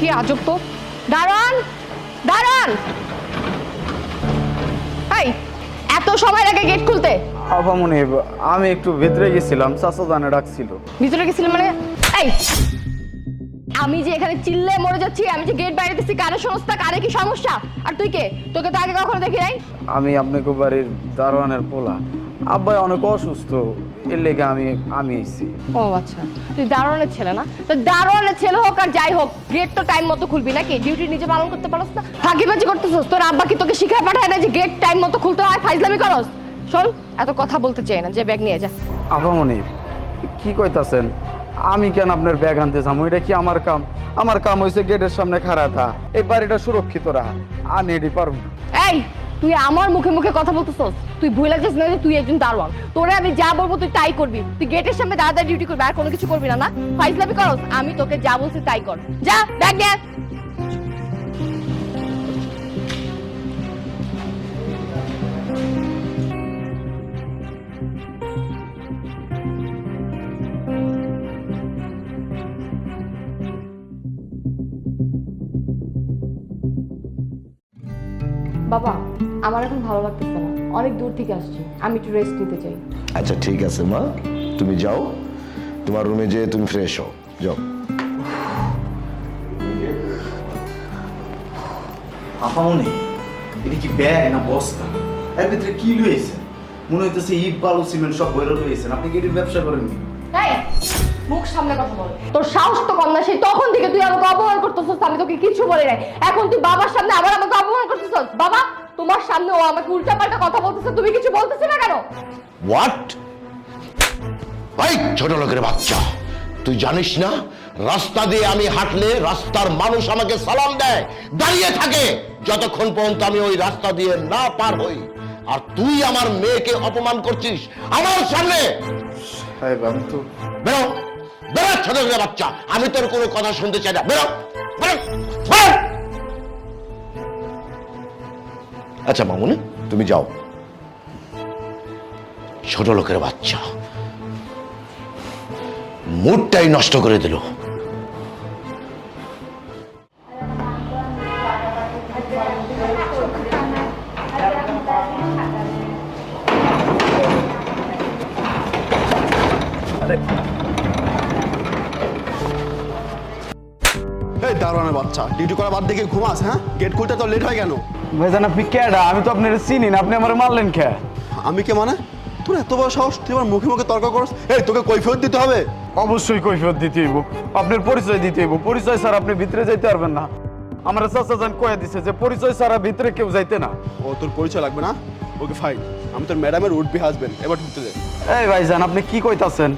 কি আজব তো। দারোয়ান দারোয়ান! এই এত সময় লাগে গেট খুলতে। আপামনি আমি একটু ভেতরে গেছিলাম চাচা জানে ডাকছিল। ভিতরে গেছিলাম মানে? এই! আমি যে এখানে চিল্লে মরে যাচ্ছি আমি যে গেট বাইরে দিচ্ছি কারে সংস্থা কারে কি সমস্যা? আর তুই কে? তোকে তো আগে কখনো দেখি নাই? আমি আপনাকে বাড়ির দারোয়ানের পোলা। আব্বাই অনেক অসুস্থ এর লেগে আমি আমি এসেছি ও আচ্ছা তুই দারোয়ানের ছেলে না? তো দারোয়ানের ছেলে হোক আর যাই হোক গেট তো টাইম মতো খুলবি নাকি? ডিউটি নিজে পালন করতে পারস না? ফাঁকিবাজি করতেছস? তোর আব্বা কি তোকে শিখায় পাঠায় না যে গেট টাইম মতো খুলতে হয় ফাইজলামি করস? শোন এত কথা বলতে চাই না যে ব্যাগ নিয়ে যা। আপামনি কি কইতাছেন? আমি কেন আপনার ব্যাগ আনতে যাব? এটা কি আমার কাম? আমার কাম হয়েছে গেটের সামনে খাড়া থা। এই বাড়িটা সুরক্ষিত রাখা। আমি এটি পারব না। এই, তুই আমার মুখে মুখে কথা বলতেছস? তুই ভুল লাগছিস না যে তুই একজন দারোয়ান। তোরে আমি যা বলব তুই তাই করবি। তুই গেটের সামনে দাদা ডিউটি করবি, আর কোনো কিছু করবি না না? ফাইজলামি করস, আমি তোকে যা বলছি তাই কর। যা, ব্যাগ নিয়ে বাবা আমার এখন ভালো লাগতেছে না। অনেক দূর থেকে আসছি। আমি একটু রেস্ট নিতে চাই। আচ্ছা ঠিক আছে মা। তুমি যাও। তোমার রুমে যেয়ে তুমি ফ্রেশ হও। যাও। আপামনি এটা কি ব্যাগ না বস্তা? এর ভিতরে কি লইছেন মনে হইতেছে ইট বালু সিমেন্ট সব বইরা লইছেন আপনি কি এটির ব্যবসা করেননি? মুখ সামনে কথা বল। তোর সাহস তো কম না সেই তখন থেকে তুই আমাকে অপমান করতেছস আমি তোকে কিছু বলি নাই। এখন তুই বাবার সামনে আবার আমাকে অপমান করতেছস বাবা তোমার সামনে ও আমাকে উল্টাপাল্টা কথা বলতেছে তুমি কিছু বলতেছ না কেন? হোয়াট ভাই ছোট লোকের বাচ্চা তুই জানিস না? রাস্তা দিয়ে আমি হাঁটলে রাস্তার মানুষ আমাকে সালাম দেয়। দাঁড়িয়ে থাকে। যতক্ষণ পর্যন্ত আমি ওই রাস্তা দিয়ে না পার হই আর তুই আমার মেয়েকে অপমান করছিস আমার সামনে। সাহেব আমি তো বেরো। বেরো, ছোট বাচ্চা। আমি তোর কোনো কথা শুনতে চাই না। বেরো। আচ্ছা মামুনি, তুমি যাও। ছোট লোকের বাচ্চা। মুডটাই নষ্ট করে দিল। বাচ্চা ডিউটি করা বাদ দেখে ঘুমাস হ্যাঁ? গেট খুলতে তো লেট হয় কেন? ভাইজান আপনি কেডা আমি তো আপনার চিনি না আপনি আমার মারলেন কে? আমি কে মানে? তোর এত বড় সাহস তুই আমার মুখে মুখে তর্ক করস? এই তোকে কৈফিয়ত দিতে হবে। অবশ্যই কৈফিয়ত দিতে হইব। আপনার পরিচয় দিতে হইব। পরিচয় স্যার আপনি ভিতরে যাইতে পারবেন না। আমার চাচা যান কয়ে দিছে যে পরিচয় ছাড়া ভিতরে কেউ যাইতে না। ও তোর পরিচয় লাগবে না? ওকে ফাইন আমি তোর ম্যাডামের উঠবি হাসবেন্ড এবার ঢুকতে দে। এই ভাইজান আপনি কি কইতাছেন?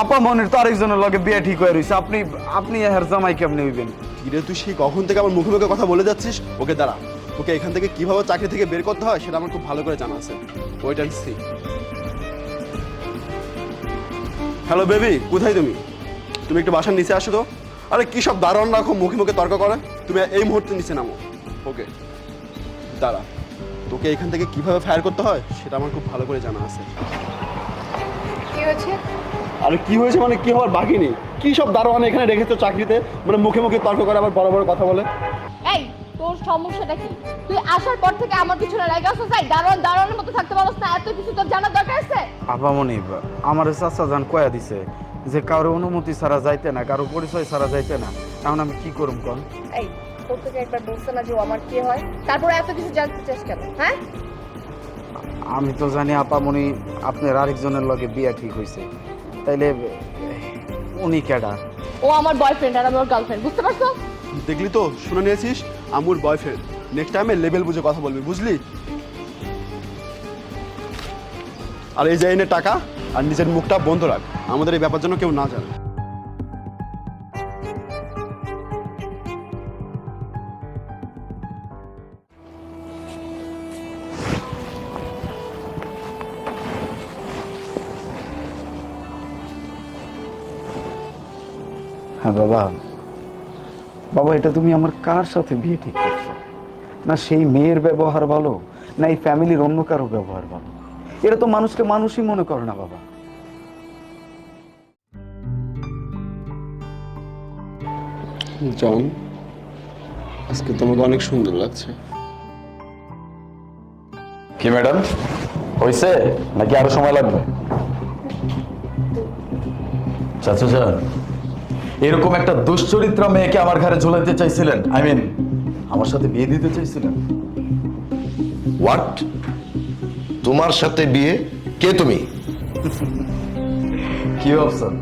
আপা মনের তো আরেকজনের লগে বিয়ে ঠিক হয়ে রইছে। আপনি আপনি এর জামাই কেমনে হইবেন? কিরে তুই সেই কখন থেকে আমার মুখে মুখে কথা বলে যাচ্ছিস? ওকে দাঁড়া। ওকে এখান থেকে কীভাবে চাকরি থেকে বের করতে হয় সেটা আমার খুব ভালো করে জানা আছে। Wait and see hello baby কোথায় তুমি? তুমি একটু বাসার নিচে আসো তো। আরে, কী সব দারণ রাখো মুখে মুখে তর্ক করে? তুমি এই মুহূর্তে নিচে নামো। ওকে দাঁড়া। তোকে এখান থেকে কীভাবে ফায়ার করতে হয় সেটা আমার খুব ভালো করে জানা আছে। কি হয়েছে? আরে কি হয়েছে মানে কি হওয়ার বাকি নেই? কি সব দারোয়ান এখানে রেখেছো চাকরিতে? মানে মুখে মুখে তর্ক করে আবার বড় বড় কথা বলে। এই তোর সমস্যাটা কি? তুই আসার পর থেকে আমার পিছনে লাগে আসছিস এই দারোয়ান দারোয়ানের মতো থাকতে পারছ না এত কিছু তোর জানার দরকার আছে? আপামনি আমার চাচা যান কয়া দিছে যে কারও অনুমতি ছাড়া যাইতে না কারও পরিচয় ছাড়া যাইতে না। এখন আমি কি করুম কোন? এই তোর থেকে একবার বলছে না যে ও আমার কে হয়? তারপরে এত কিছু জানতে চাস কেন হ্যাঁ? আমি তো জানি আপামনি আপনার আরেকজনের লগে বিয়া ঠিক হইছে। তাইলে উনি কেডা? ও আমার বয়ফ্রেন্ড আর আমার গার্লফ্রেন্ড বুঝতে পারছ? দেখলি তো শুনে নিয়েছিস? আমুর বয়ফ্রেন্ড নেক্সট টাইমে লেভেল বুঝে কথা বলবি বুঝলি? আর এই যে এনে টাকা আর নিজের মুখটা বন্ধ রাখ। আমাদের এই ব্যাপার যেন কেউ না জানে। বাবা। বাবা এটা তুমি আমার কার সাথে বিয়ে ঠিক করছ? না সেই মেয়ের ব্যবহার ভালো না এই ফ্যামিলির অন্য কারও ব্যবহার ভালো? এরা তো মানুষকে মানুষই মনে করে না বাবা। জন আজকে তোমাকে অনেক সুন্দর লাগছে। কি ম্যাডাম? হয়েছে নাকি আরও সময় লাগবে? চাচা যান। এরকম একটা দুশ্চরিত্রা মেয়েকে আমার ঘরে ঝুলাইতে চাইছিলেন। আই মিন আমার সাথে বিয়ে দিতে চাইছিলেন। হোয়াট তোমার সাথে বিয়ে? কে তুমি? কি ভাবছেন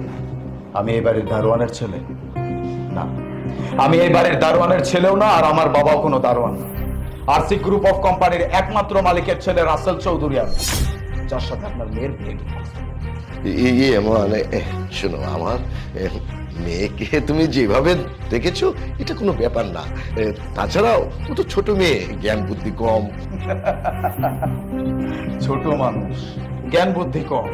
আমি এই বাড়ির দারোয়ানের ছেলে। না। আমি এই বাড়ির দারোয়ানের ছেলেও না আর আমার বাবাও কোনো দারোয়ান না। আরসি গ্রুপ অফ কোম্পানির একমাত্র মালিকের ছেলে রাসেল চৌধুরী আমি যার সাথে আপনার মেয়ের বিয়ে ঠিক ইয়ে মানে শোনো আমার মেয়েকে তুমি যেভাবে দেখেছ এটা কোনো ব্যাপার না। তাছাড়াও ও তো ছোট মেয়ে জ্ঞান বুদ্ধি কম। ছোট মানুষ জ্ঞান বুদ্ধি কম।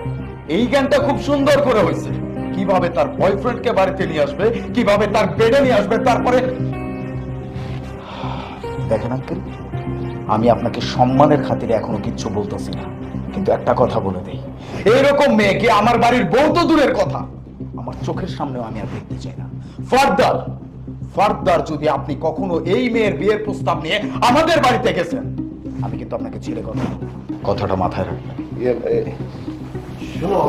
এই জ্ঞানটা খুব সুন্দর করে হয়েছে। কীভাবে তার বয়ফ্রেন্ডকে বাড়িতে নিয়ে আসবে কীভাবে তার বেডে নিয়ে আসবে তারপরে দেখেন আঙ্কেল আমি আপনাকে সম্মানের খাতিরে এখনও কিচ্ছু বলতেছি না। কিন্তু একটা কথা বলে দেই। এইরকম মেয়েকে আমার বাড়ির বউ তো দূরের কথা। আমার চোখের সামনেও আমি আর দেখতে চাই না। ফার্দার ফার্দার যদি আপনি কখনো এই মেয়ের বিয়ের প্রস্তাব নিয়ে আমাদের বাড়িতে গেছেন আমি কিন্তু আপনাকে ছেড়ে কথা কথাটা মাথায় রাখবেন। ইয়ে, শোনো